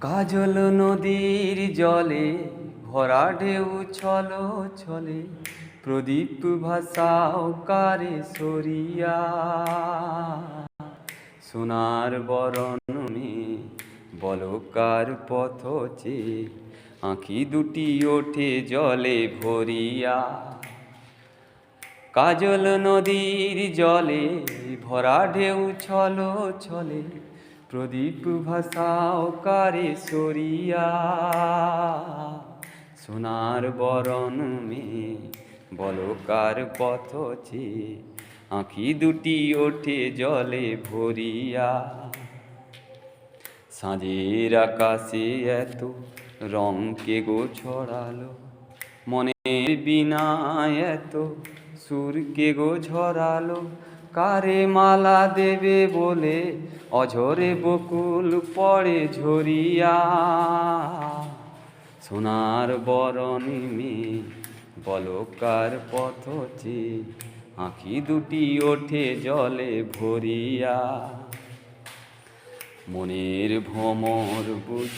কাজল নদীর জলে ভরা ঢেউ ছল ছলে প্রদীপ ভাষাও কারে সরিয়া। সোনার বরণে বলকার পথ চেয়ে, আঁখি দুটি ওঠে জলে ভরিয়া। কাজল নদীর জলে ভরা ঢেউ ছল ছলে প্রদীপ ভাষাও কারে সরিয়া। সোনার বরণ মে বলকার পথ চেয়ে আঁখি দুটি ওঠে জলে ভরিয়া। সাঁঝের আকাশে এত রং কে গো ছড়ালো, মনের বিনা এত সুর কে গো ঝরালো কারে মালা দেবে বলে অঝরে বকুল পড়ে ঝরিয়া। সোনার বরণী মে বলকার পথ চেয়ে আঁখি দুটি ওঠে জলে ভরিয়া। মনের ভ্রমর বুঝ